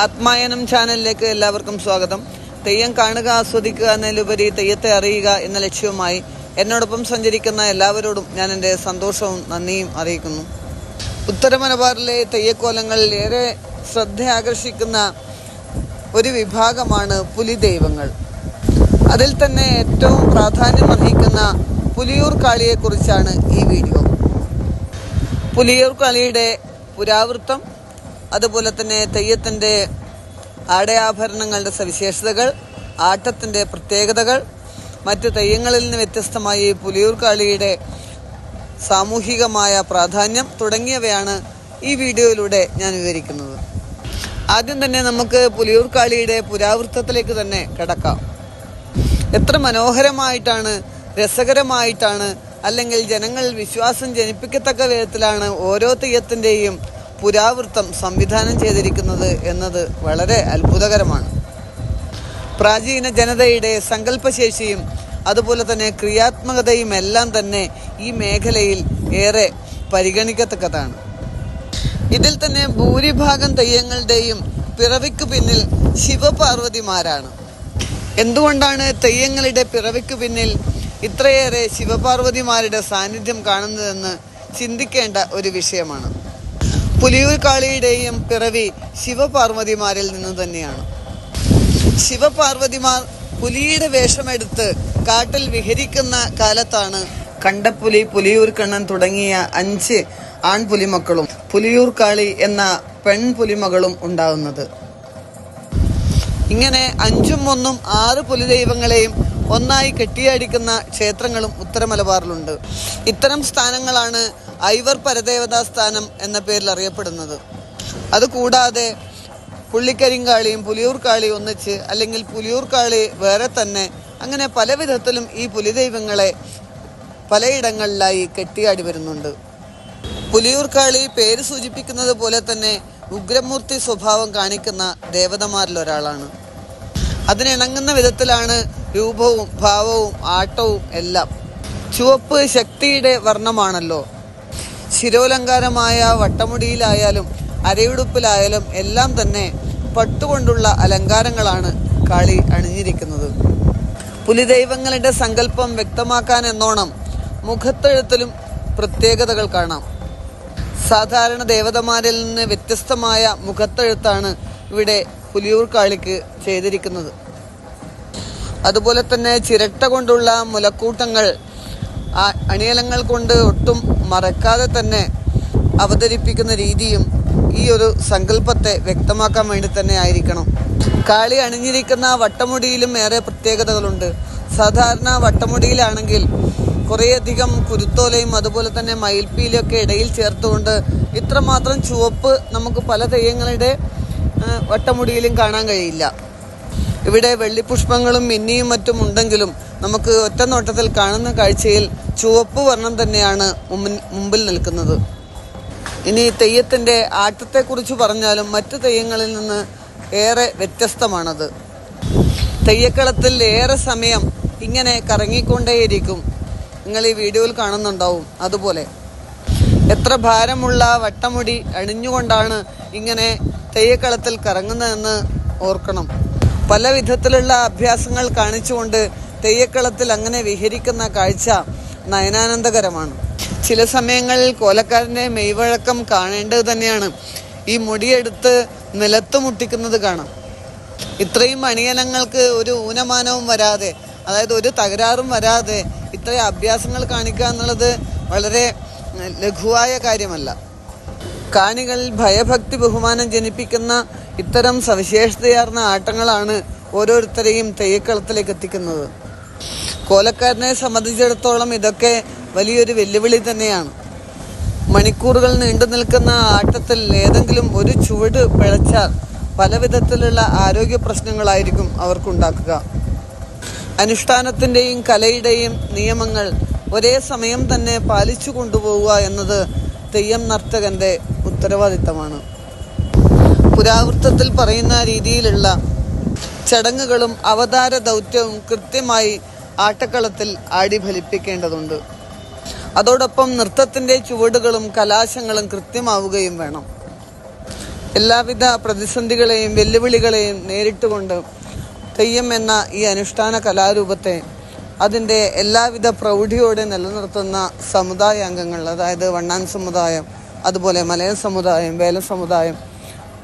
ആത്മായനം ചാനലിലേക്ക് എല്ലാവർക്കും സ്വാഗതം. തെയ്യം കാണുക ആസ്വദിക്കുക എന്നതിലുപരി തെയ്യത്തെ അറിയുക എന്ന ലക്ഷ്യവുമായി എന്നോടൊപ്പം സഞ്ചരിക്കുന്ന എല്ലാവരോടും ഞാൻ എന്റെ സന്തോഷവും നന്ദിയും അറിയിക്കുന്നു. ഉത്തര മലബാറിലെ തെയ്യക്കോലങ്ങളിൽ ഏറെ ശ്രദ്ധ ആകർഷിക്കുന്ന ഒരു വിഭാഗമാണ് പുലി ദൈവങ്ങൾ. അതിൽ തന്നെ ഏറ്റവും പ്രാധാന്യം അർഹിക്കുന്ന പുലിയൂർ കാളിയെക്കുറിച്ചാണ് ഈ വീഡിയോ. പുലിയൂർ കാളിയുടെ പുരാവൃത്തം അതുപോലെ തന്നെ തെയ്യത്തിന്റെ ആടയാഭരണങ്ങളുടെ സവിശേഷതകൾ ആട്ടത്തിന്റെ പ്രത്യേകതകൾ മറ്റ് തെയ്യങ്ങളിൽ നിന്ന് വ്യത്യസ്തമായി പുലിയൂർ കാളിയുടെ സാമൂഹികമായ പ്രാധാന്യം തുടങ്ങിയവയാണ് ഈ വീഡിയോയിലൂടെ ഞാൻ വിവരിക്കുന്നത്. ആദ്യം തന്നെ നമുക്ക് പുലിയൂർ കാളിയുടെ പുരാവൃത്തത്തിലേക്ക് തന്നെ കിടക്കാം. എത്ര മനോഹരമായിട്ടാണ് രസകരമായിട്ടാണ് അല്ലെങ്കിൽ ജനങ്ങൾ വിശ്വാസം ജനിപ്പിക്കത്തക്ക വിധത്തിലാണ് ഓരോ തെയ്യത്തിന്റെയും പുരാവൃത്തം സംവിധാനം ചെയ്തിരിക്കുന്നത് എന്നത് വളരെ അത്ഭുതകരമാണ്. പ്രാചീന ജനതയുടെ സങ്കല്പശേഷിയും അതുപോലെ തന്നെ ക്രിയാത്മകതയും എല്ലാം തന്നെ ഈ മേഖലയിൽ ഏറെ പരിഗണിക്കത്തക്കതാണ്. ഇതിൽ തന്നെ ഭൂരിഭാഗം തെയ്യങ്ങളുടെയും പിറവിക്ക് പിന്നിൽ ശിവപാർവതിമാരാണ്. എന്തുകൊണ്ടാണ് തെയ്യങ്ങളുടെ പിറവിക്ക് പിന്നിൽ ഇത്രയേറെ ശിവപാർവതിമാരുടെ സാന്നിധ്യം കാണുന്നതെന്ന് ചിന്തിക്കേണ്ട ഒരു വിഷയമാണ്. പുലിയൂർ കാളിയുടെയും പിറവി ശിവപാർവതിമാരിൽ നിന്ന് തന്നെയാണ്. ശിവപാർവതിമാർ പുലിയുടെ വേഷമെടുത്ത് കാട്ടിൽ വിഹരിക്കുന്ന കാലത്താണ് കണ്ടപ്പുലി പുലിയൂർ കണ്ണൻ തുടങ്ങിയ അഞ്ച് ആൺപുലിമക്കളും പുലിയൂർ കാളി എന്ന പെൺപുലിമകളും ഉണ്ടാകുന്നത് ഇങ്ങനെ അഞ്ചും ഒന്നും ആറ് പുലിദൈവങ്ങളെയും ഒന്നായി കെട്ടിയടിക്കുന്ന ക്ഷേത്രങ്ങളും ഉത്തര മലബാറിലുണ്ട്. ഇത്തരം സ്ഥാനങ്ങളാണ് ഐവർ പരദേവതാ സ്ഥാനം എന്ന പേരിൽ അറിയപ്പെടുന്നത്. അതുകൂടാതെ പുള്ളിക്കരിങ്കാളിയും പുലിയൂർ കാളി ഒന്നിച്ച് അല്ലെങ്കിൽ പുലിയൂർക്കാളി വേറെ തന്നെ അങ്ങനെ പല വിധത്തിലും ഈ പുലിദൈവങ്ങളെ പലയിടങ്ങളിലായി കെട്ടിയാടി വരുന്നുണ്ട്. പുലിയൂർക്കാളി പേര് സൂചിപ്പിക്കുന്നത് പോലെ തന്നെ ഉഗ്രമൂർത്തി സ്വഭാവം കാണിക്കുന്ന ദേവതമാരിൽ ഒരാളാണ് അതിനിണങ്ങുന്ന വിധത്തിലാണ് രൂപവും ഭാവവും ആട്ടവും എല്ലാം ചുവപ്പ് ശക്തിയുടെ വർണമാണല്ലോ. ശിരോലങ്കാരമായ വട്ടമുടിയിലായാലും അരയുടുപ്പിലായാലും എല്ലാം തന്നെ പട്ടുകൊണ്ടുള്ള അലങ്കാരങ്ങളാണ് കാളി അണിഞ്ഞിരിക്കുന്നത്. പുലിദൈവങ്ങളുടെ സങ്കല്പം വ്യക്തമാക്കാൻ എന്നോണം മുഖത്തെഴുത്തിലും പ്രത്യേകതകൾ കാണാം. സാധാരണ ദേവതമാരിൽ നിന്ന് വ്യത്യസ്തമായ മുഖത്തെഴുത്താണ് ഇവിടെ പുലിയൂർ കാളിക്ക് ചെയ്തിരിക്കുന്നത്. അതുപോലെ തന്നെ ചിരട്ട കൊണ്ടുള്ള മുലക്കൂട്ടങ്ങൾ അണിയലങ്ങൾ കൊണ്ട് ഒട്ടും മറക്കാതെ തന്നെ അവതരിപ്പിക്കുന്ന രീതിയും ഈ ഒരു സങ്കല്പത്തെ വ്യക്തമാക്കാൻ വേണ്ടി തന്നെ ആയിരിക്കണം. കാളി അണിഞ്ഞിരിക്കുന്ന വട്ടമുടിയിലും ഏറെ പ്രത്യേകതകളുണ്ട്. സാധാരണ വട്ടമുടിയിലാണെങ്കിൽ കുറേയധികം കുരുത്തോലയും അതുപോലെ തന്നെ മയിൽപ്പീലൊക്കെ ഇടയിൽ ചേർത്തുകൊണ്ട് ഇത്രമാത്രം ചുവപ്പ് നമുക്ക് പല തെയ്യങ്ങളുടെ വട്ടമുടിയിലും കാണാൻ കഴിയില്ല. ഇവിടെ വെള്ളിപുഷ്പങ്ങളും മിന്നിയും മറ്റും ഉണ്ടെങ്കിലും നമുക്ക് ഒറ്റ നോട്ടത്തിൽ കാണുന്ന കാഴ്ചയിൽ ചുവപ്പ് വർണം തന്നെയാണ് മുമ്പിൽ നിൽക്കുന്നത്. ഇനി തെയ്യത്തിന്റെ ആട്ടത്തെക്കുറിച്ച് പറഞ്ഞാലും മറ്റു തെയ്യങ്ങളിൽ നിന്ന് ഏറെ വ്യത്യസ്തമാണത്. തെയ്യക്കളത്തിൽ ഏറെ സമയം ഇങ്ങനെ കറങ്ങിക്കൊണ്ടേയിരിക്കും. നിങ്ങൾ ഈ വീഡിയോയിൽ കാണുന്നുണ്ടാവും അതുപോലെ. എത്ര ഭാരമുള്ള വട്ടമുടി അണിഞ്ഞുകൊണ്ടാണ് ഇങ്ങനെ തെയ്യക്കളത്തിൽ കറങ്ങുന്നതെന്ന് ഓർക്കണം. പല വിധത്തിലുള്ള അഭ്യാസങ്ങൾ കാണിച്ചുകൊണ്ട് തെയ്യക്കളത്തിൽ അങ്ങനെ വിഹരിക്കുന്ന കാഴ്ച നയനാനന്ദകരമാണ്. ചില സമയങ്ങളിൽ കോലക്കാരന്റെ മെയ്വഴക്കം കാണേണ്ടത് തന്നെയാണ്. ഈ മുടിയെടുത്ത് നിലത്ത് മുട്ടിക്കുന്നത് കാണാം. ഇത്രയും അണിയനങ്ങൾക്ക് ഒരു ഊനമാനവും വരാതെ അതായത് ഒരു തകരാറും വരാതെ ഇത്രയും അഭ്യാസങ്ങൾ കാണിക്കുക എന്നുള്ളത് വളരെ ലഘുവായ കാര്യമല്ല. കാണികളിൽ ഭയഭക്തി ബഹുമാനം ജനിപ്പിക്കുന്ന ഇത്തരം സവിശേഷതയാർന്ന ആട്ടങ്ങളാണ് ഓരോരുത്തരെയും തെയ്യക്കളത്തിലേക്ക് എത്തിക്കുന്നത്. കോലക്കാരനെ സംബന്ധിച്ചിടത്തോളം ഇതൊക്കെ വലിയൊരു വെല്ലുവിളി തന്നെയാണ്. മണിക്കൂറുകൾ നീണ്ടു നിൽക്കുന്ന ആട്ടത്തിൽ ഏതെങ്കിലും ഒരു ചുവട് പിഴച്ചാൽ പല വിധത്തിലുള്ള ആരോഗ്യ പ്രശ്നങ്ങളായിരിക്കും അവർക്കുണ്ടാക്കുക. അനുഷ്ഠാനത്തിന്റെയും കലയുടെയും നിയമങ്ങൾ ഒരേ സമയം തന്നെ പാലിച്ചു കൊണ്ടുപോവുക എന്നത് തെയ്യം നർത്തകന്റെ ഉത്തരവാദിത്തമാണ്. പുരാവൃത്തത്തിൽ പറയുന്ന രീതിയിലുള്ള ചടങ്ങുകളും അവതാര ദൗത്യവും കൃത്യമായി ആട്ടക്കളത്തിൽ ആടിഫലിപ്പിക്കേണ്ടതുണ്ട്. അതോടൊപ്പം നൃത്തത്തിന്റെ ചുവടുകളും കലാശങ്ങളും കൃത്യമാവുകയും വേണം. എല്ലാവിധ പ്രതിസന്ധികളെയും വെല്ലുവിളികളെയും നേരിട്ടുകൊണ്ട് തെയ്യം എന്ന ഈ അനുഷ്ഠാന കലാരൂപത്തെ അതിന്റെ എല്ലാവിധ പ്രൗഢിയോടെ നിലനിർത്തുന്ന സമുദായ അംഗങ്ങൾ അതായത് വണ്ണാൻ സമുദായം അതുപോലെ മലയ സമുദായം വേല സമുദായം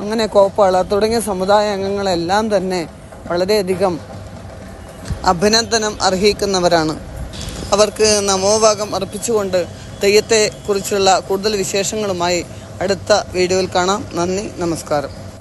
അങ്ങനെ കോപ്പാള തുടങ്ങിയ സമുദായ അംഗങ്ങളെല്ലാം തന്നെ വളരെയധികം അഭിനന്ദനം അർഹിക്കുന്നവരാണ്. അവർക്ക് നമോഭാഗം അർപ്പിച്ചുകൊണ്ട് തെയ്യത്തെ കുറിച്ചുള്ള കൂടുതൽ വിശേഷങ്ങളുമായി അടുത്ത വീഡിയോയിൽ കാണാം. നന്ദി നമസ്കാരം.